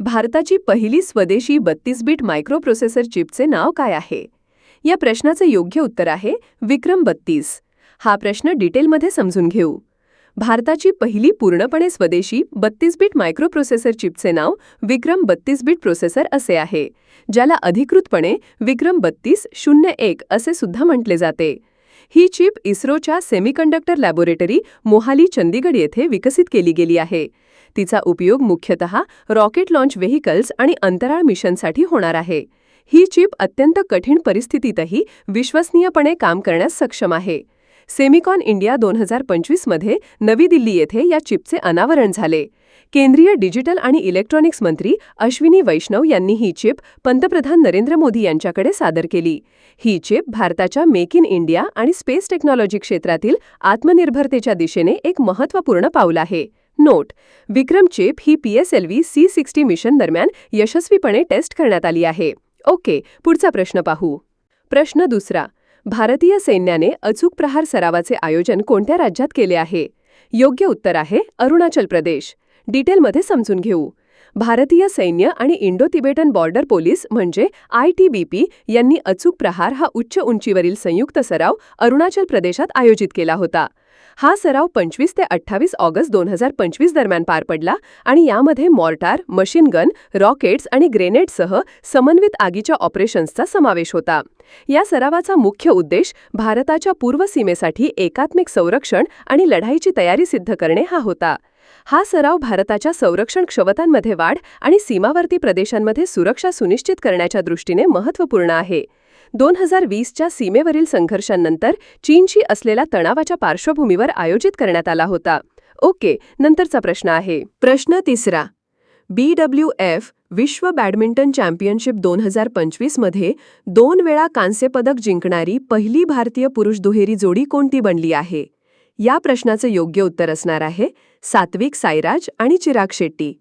भारताची पहिली स्वदेशी बत्तीस बीट मायक्रोप्रोसेसर चिपचे नाव काय आहे? या प्रश्नाचं योग्य उत्तर आहे विक्रम बत्तीस. हा प्रश्न डिटेलमध्ये समजून घेऊ. भारताची पहिली पूर्णपणे स्वदेशी बत्तीस बीट मायक्रोप्रोसेसर चिपचे नाव विक्रम बत्तीस बीट प्रोसेसर असे आहे ज्याला अधिकृतपणे विक्रम बत्तीस शून्य एक असे सुद्धा म्हटले जाते. ही चिप इस्रोच्या सेमीकंडक्टर लॅबोरेटरी मोहाली चंदीगड येथे विकसित केली गेली आहे. तिचा उपयोग मुख्यतः रॉकेट लॉन्च व्हेकल्स आणि अंतराळ मिशनसाठी होणार आहे. ही चिप अत्यंत कठीण परिस्थितीतही विश्वसनीयपणे काम करण्यास सक्षम आहे. सेमिकॉन इंडिया दोन हजार पंचवीसमध्ये नवी दिल्ली येथे या चिपचे अनावरण झाले. केंद्रीय डिजिटल आणि इलेक्ट्रॉनिक्स मंत्री अश्विनी वैष्णव यांनी ही चिप पंतप्रधान नरेंद्र मोदी यांच्याकडे सादर केली. ही चिप भारताच्या मेक इन इंडिया आणि स्पेस टेक्नॉलॉजी क्षेत्रातील आत्मनिर्भरतेच्या दिशेने एक महत्त्वपूर्ण पाऊल आहे. नोट. विक्रम चेप ही पीएसएलव्ही सी सिक्स्टी मिशन दरम्यान यशस्वीपणे टेस्ट करण्यात आली आहे. ओके पुढचा प्रश्न पाहू. प्रश्न दुसरा. भारतीय सैन्याने अचूक प्रहार सरावाचे आयोजन कोणत्या राज्यात केले आहे? योग्य उत्तर आहे अरुणाचल प्रदेश. डिटेलमध्ये समजून घेऊ. भारतीय सैन्य आणि इंडो तिबेटन बॉर्डर पोलीस म्हणजे आय टी बी पी यांनी अचूक प्रहार हा उच्च उंचीवरील संयुक्त सराव अरुणाचल प्रदेशात आयोजित केला होता. हा सराव पंचवीस ते अठ्ठावीस ऑगस्ट दोन हजार पंचवीस दरम्यान पार पडला आणि यामध्ये मॉर्टार मशीन गन रॉकेट्स आणि ग्रेनेडसह समन्वित आगीच्या ऑपरेशन्सचा समावेश होता. या सरावाचा मुख्य उद्देश भारताच्या पूर्व सीमेसाठी एकात्मिक संरक्षण आणि लढाईची तयारी सिद्ध करणे हा होता. हा सराव भारताच्या संरक्षण क्षमतांमध्ये वाढ आणि सीमावर्ती प्रदेशांमध्ये सुरक्षा सुनिश्चित करण्याच्या दृष्टीने महत्त्वपूर्ण आहे. दोन हजार वीसच्या सीमेवरील संघर्षांनंतर चीनशी असलेल्या तणावाच्या पार्श्वभूमीवर आयोजित करण्यात आला होता. ओके नंतरचा प्रश्न आहे. प्रश्न तिसरा. बी डब्ल्यू एफ विश्व बॅडमिंटन चॅम्पियनशिप दोन हजार पंचवीसमध्ये दोन वेळा कांस्यपदक जिंकणारी पहिली भारतीय पुरुष दुहेरी जोडी कोणती बनली आहे? या प्रश्नाचं योग्य उत्तर असणार आहे सात्विक साईराज आणि चिराग शेट्टी.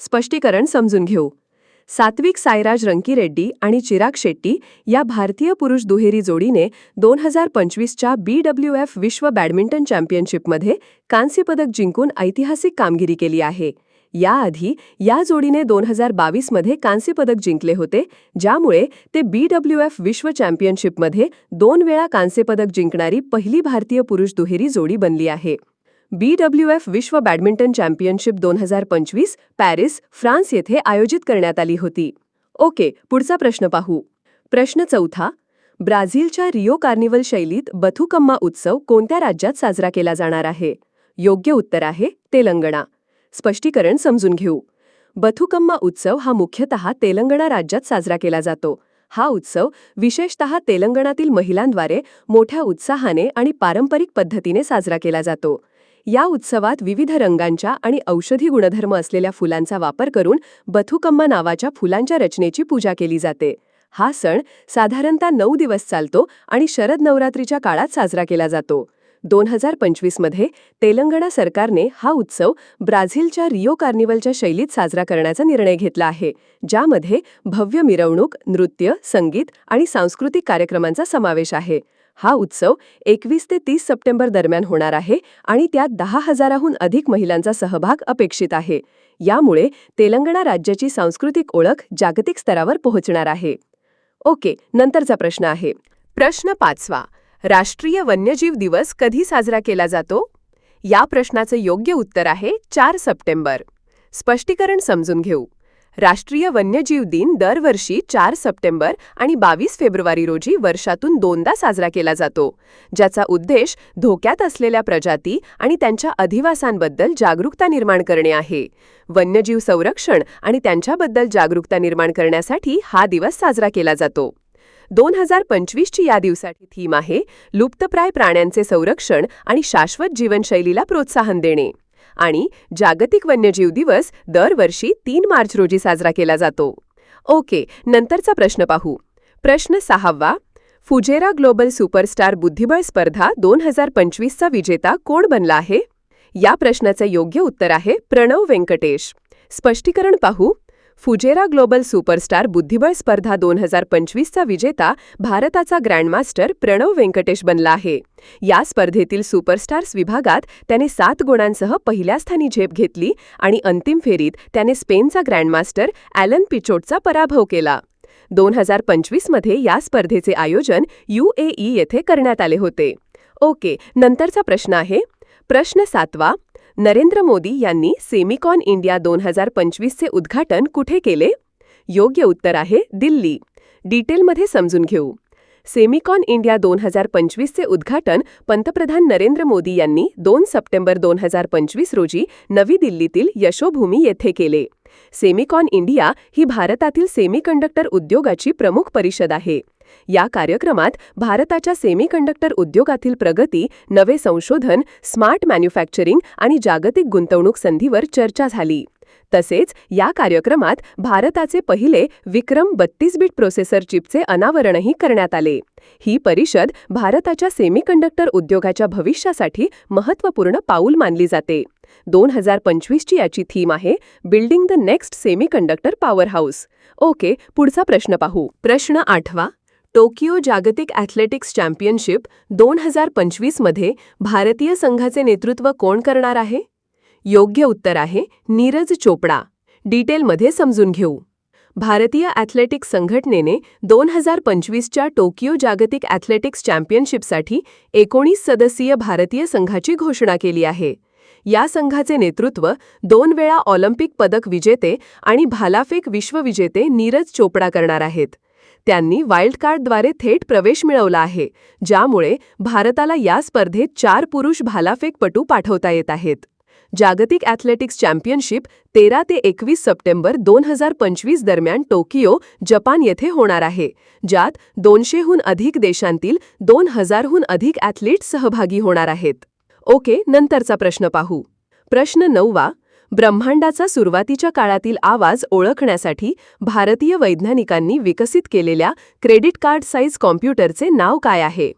स्पष्टीकरण समजून घेऊ. सात्विक साईराज रंकीरेड्डी आणि चिराग शेट्टी या भारतीय पुरुष दुहेरी जोडीने दोन हजार पंचवीसच्या बी डब्ल्यू एफ विश्व बॅडमिंटन चॅम्पियनशिपमध्ये कांस्यपदक जिंकून ऐतिहासिक कामगिरी केली आहे. याआधी या जोडीने दोन हजार बावीसमध्ये कांस्यपदक जिंकले होते ज्यामुळे ते बी डब्ल्यू एफ विश्व चॅम्पियनशिपमध्ये दोन वेळा कांस्यपदक जिंकणारी पहिली भारतीय पुरुष दुहेरी जोडी बनली आहे. बी डब्ल्यू एफ विश्व बॅडमिंटन चॅम्पियनशिप दोन हजार पंचवीस पॅरिस फ्रान्स येथे आयोजित करण्यात आली होती. ओके पुढचा प्रश्न पाहू. प्रश्न चौथा. ब्राझीलच्या रिओ कार्निवल शैलीत बथुकम्मा उत्सव कोणत्या राज्यात साजरा केला जाणार आहे? योग्य उत्तर आहे तेलंगणा. स्पष्टीकरण समजून घेऊ. बथुकम्मा उत्सव हा मुख्यतः तेलंगणा राज्यात साजरा केला जातो. हा उत्सव विशेषतः तेलंगणातील महिलांद्वारे मोठ्या उत्साहाने आणि पारंपरिक पद्धतीने साजरा केला जातो. या उत्सवात विविध रंगांच्या आणि औषधी गुणधर्म असलेल्या फुलांचा वापर करून बथुकम्मा नावाच्या फुलांच्या रचनेची पूजा केली जाते. हा सण साधारणतः नऊ दिवस चालतो आणि शरद नवरात्रीच्या काळात साजरा केला जातो. दोन हजार पंचवीसमध्ये तेलंगणा सरकारने हा उत्सव ब्राझीलच्या रिओ कार्निवलच्या शैलीत साजरा करण्याचा निर्णय घेतला आहे ज्यामध्ये भव्य मिरवणूक नृत्य संगीत आणि सांस्कृतिक कार्यक्रमांचा समावेश आहे. हा उत्सव एकवीस ते तीस सप्टेंबर दरम्यान होणार आहे आणि त्यात दहा हजाराहून अधिक महिलांचा सहभाग अपेक्षित आहे. यामुळे तेलंगणा राज्याची सांस्कृतिक ओळख जागतिक स्तरावर पोहोचणार आहे. ओके नंतरचा प्रश्न आहे. प्रश्न पाचवा. राष्ट्रीय वन्यजीव दिवस कधी साजरा केला जातो? या प्रश्नाचं योग्य उत्तर आहे चार सप्टेंबर. स्पष्टीकरण समजून घेऊ. राष्ट्रीय वन्यजीव दिन दरवर्षी चार सप्टेंबर आणि बावीस फेब्रुवारी रोजी वर्षातून दोनदा साजरा केला जातो ज्याचा उद्देश धोक्यात असलेल्या प्रजाती आणि त्यांच्या अधिवासांबद्दल जागरूकता निर्माण करणे आहे. वन्यजीव संरक्षण आणि त्यांच्याबद्दल जागरूकता निर्माण करण्यासाठी हा दिवस साजरा केला जातो. दोन हजार पंचवीसची या दिवसाची थीम आहे लुप्तप्राय प्राण्यांचे संरक्षण आणि शाश्वत जीवनशैलीला प्रोत्साहन देणे. आणि जागतिक वन्यजीव दिवस दरवर्षी तीन मार्च रोजी साजरा केला जातो. ओके नंतरचा प्रश्न पाहू. प्रश्न सहावा फुजेरा ग्लोबल सुपरस्टार बुद्धिबळ स्पर्धा दोन हजार पंचवीसचा विजेता कोण बनला आहे? या प्रश्नाचं योग्य उत्तर आहे प्रणव व्यंकटेश स्पष्टीकरण पाहू. फुजेरा ग्लोबल सुपरस्टार बुद्धिबळ स्पर्धा दोन हजार पंचवीसचा विजेता भारताचा ग्रँडमास्टर प्रणव व्यंकटेश बनला आहे. या स्पर्धेतील सुपरस्टार्स विभागात त्याने सात गुणांसह पहिल्या स्थानी झेप घेतली आणि अंतिम फेरीत त्याने स्पेनचा ग्रँडमास्टर ॲलन पिचोटचा पराभव केला. दोन हजार पंचवीसमध्ये या स्पर्धेचे आयोजन यूएई येथे करण्यात आले होते. ओके नंतरचा प्रश्न आहे. प्रश्न सातवा नरेंद्र मोदी यांनी सेमिकॉन इंडिया दोन हजार पंचवीसचे उद्घाटन कुठे केले? योग्य उत्तर आहे दिल्ली. डिटेलमध्ये समजून घेऊ. सेमिकॉन इंडिया दोन हजार पंचवीसचे उद्घाटन पंतप्रधान नरेंद्र मोदी यांनी दोन सप्टेंबर दोन हजार पंचवीस रोजी नवी दिल्लीतील यशोभूमी येथे केले. सेमिकॉन इंडिया ही भारतातील सेमीकंडक्टर उद्योगाची प्रमुख परिषद आहे. या कार्यक्रमात भारताच्या सेमीकंडक्टर उद्योगातील प्रगती नवे संशोधन स्मार्ट मॅन्युफॅक्चरिंग आणि जागतिक गुंतवणूक संधीवर चर्चा झाली. तसेच या कार्यक्रमात भारताचे पहिले विक्रम बत्तीस बीट प्रोसेसर चिपचे अनावरणही करण्यात आले. ही परिषद भारताच्या सेमीकंडक्टर उद्योगाच्या भविष्यासाठी महत्त्वपूर्ण पाऊल मानली जाते. दोन हजार पंचवीसची याची थीम आहे building the next semiconductor power house okay पुढचा प्रश्न पाहू. प्रश्न आठवा. टोकियो जागतिक ॲथलेटिक्स चॅम्पियनशिप दोन हजार पंचवीसमध्ये भारतीय संघाचे नेतृत्व कोण करणार आहे? योग्य उत्तर आहे नीरज चोपडा. डिटेलमध्ये समजून घेऊ. भारतीय ॲथलेटिक्स संघटनेने दोन हजार पंचवीसच्या टोकियो जागतिक ॲथलेटिक्स चॅम्पियनशिपसाठी एकोणीस सदस्यीय भारतीय संघाची घोषणा केली आहे. या संघाचे नेतृत्व दोन वेळा ऑलिम्पिक पदक विजेते आणि भालाफेक विश्वविजेते नीरज चोपडा करणार आहेत. त्यांनी वाईल्ड कार्डद्वारे थेट प्रवेश मिळवला आहे ज्यामुळे भारताला या स्पर्धेत चार पुरुष भालाफेकपटू पाठवता येत आहेत. जागतिक ॲथलेटिक्स चॅम्पियनशिप तेरा ते एकवीस सप्टेंबर दोन हजार पंचवीस दरम्यान टोकियो जपान येथे होणार आहे ज्यात दोनशेहून अधिक देशांतील दोन हजारहून अधिक ॲथलीट्स सहभागी होणार आहेत. ओके नंतरचा प्रश्न पाहू. प्रश्न नववा ब्रह्मांडाचा सुरुवातीच्या काळातील आवाज ओळखण्यासाठी भारतीय वैज्ञानिकांनी विकसित केलेल्या क्रेडिट कार्ड साईज कॉम्प्युटरचे नाव काय आहे?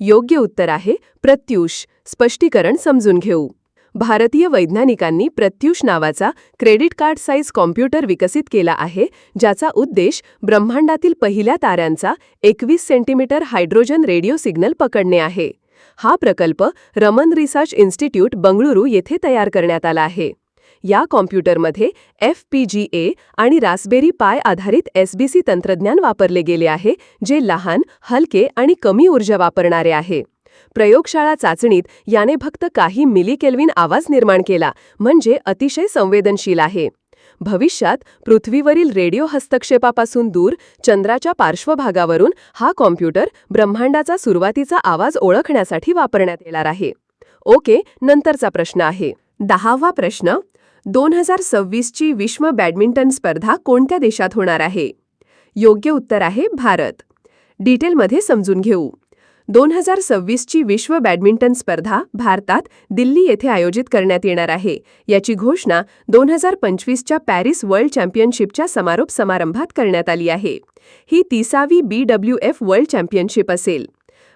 योग्य उत्तर आहे प्रत्युष स्पष्टीकरण समजून घेऊ. भारतीय वैज्ञानिकांनी प्रत्युष नावाचा क्रेडिट कार्ड साईज कॉम्प्युटर विकसित केला आहे ज्याचा उद्देश ब्रह्मांडातील पहिल्या ताऱ्यांचा एकवीस सेंटीमीटर हायड्रोजन रेडिओ सिग्नल पकडणे आहे. हा प्रकल्प रमन रिसर्च इन्स्टिट्यूट बंगळुरू येथे तयार करण्यात आला आहे. या कॉम्प्युटरमध्ये एफ पी जी ए आणि रासबेरी पाय आधारित एसबीसी तंत्रज्ञान वापरले गेले आहे जे लहान हलके आणि कमी ऊर्जा वापरणारे आहे. प्रयोगशाळा चाचणीत याने फक्त काही मिली केल्विन आवाज निर्माण केला म्हणजे अतिशय संवेदनशील आहे. भविष्यात पृथ्वीवरील रेडिओ हस्तक्षेपापासून दूर चंद्राच्या पार्श्वभागावरून हा कॉम्प्युटर ब्रह्मांडाचा सुरुवातीचा आवाज ओळखण्यासाठी वापरण्यात येणार आहे. ओके नंतरचा प्रश्न आहे. दहावा प्रश्न. दोन हजार सव्वीसची विश्व बॅडमिंटन स्पर्धा कोणत्या देशात होणार आहे? योग्य उत्तर आहे भारत. डिटेलमध्ये समजून घेऊ. दोन हजार सव्वीसची विश्व बॅडमिंटन स्पर्धा भारतात दिल्ली येथे आयोजित करण्यात येणार आहे. याची घोषणा दोन हजार पंचवीसच्या पॅरिस वर्ल्ड चॅम्पियनशिपच्या समारोप समारंभात करण्यात आली आहे. ही तिसावी B W F world championship असेल.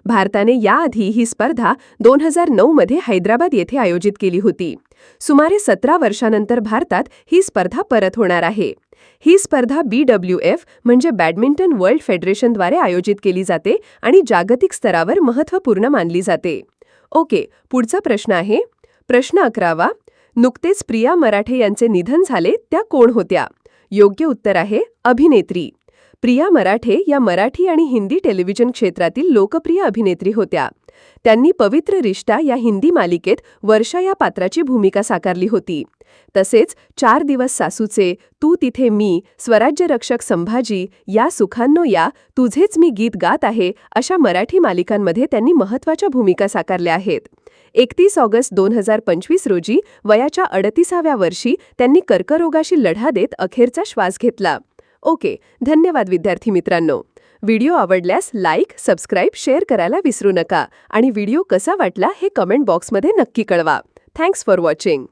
भारताने याआधी ही स्पर्धा दोन हजार नऊमध्ये हैदराबाद येथे आयोजित केली होती. सुमारे सतरा वर्षानंतर भारतात ही स्पर्धा परत होणार आहे. ही स्पर्धा बी डब्ल्यू एफ म्हणजे बॅडमिंटन वर्ल्ड फेडरेशनद्वारे आयोजित केली जाते आणि जागतिक स्तरावर महत्त्वपूर्ण मानली जाते. ओके पुढचा प्रश्न आहे. प्रश्न अकरावा. नुकतेच प्रिया मराठे यांचे निधन झाले त्या कोण होत्या? योग्य उत्तर आहे अभिनेत्री. प्रिया मराठे या मराठी आणि हिंदी टेलिव्हिजन क्षेत्रातील लोकप्रिय अभिनेत्री होत्या. त्यांनी पवित्र रिश्ता या हिंदी मालिकेत वर्षा या पात्राची भूमिका साकारली होती. तसेच चार दिवस सासूचे तू तिथे मी स्वराज्य रक्षक संभाजी या सुखांनो या तुझेच मी गीत गात आहे अशा मराठी मालिकांमध्ये त्यांनी महत्त्वाच्या भूमिका साकारल्या आहेत. एकतीस ऑगस्ट दोन हजार पंचवीस रोजी वयाच्या अडतीसाव्या वर्षी त्यांनी कर्करोगाशी लढा देत अखेरचा श्वास घेतला. ओके धन्यवाद विद्यार्थी मित्रांनो. व्हिडिओ आवडल्यास लाईक सबस्क्राईब शेअर करायला विसरू नका आणि व्हिडिओ कसा वाटला हे कमेंट बॉक्समध्ये नक्की कळवा. Thanks for watching.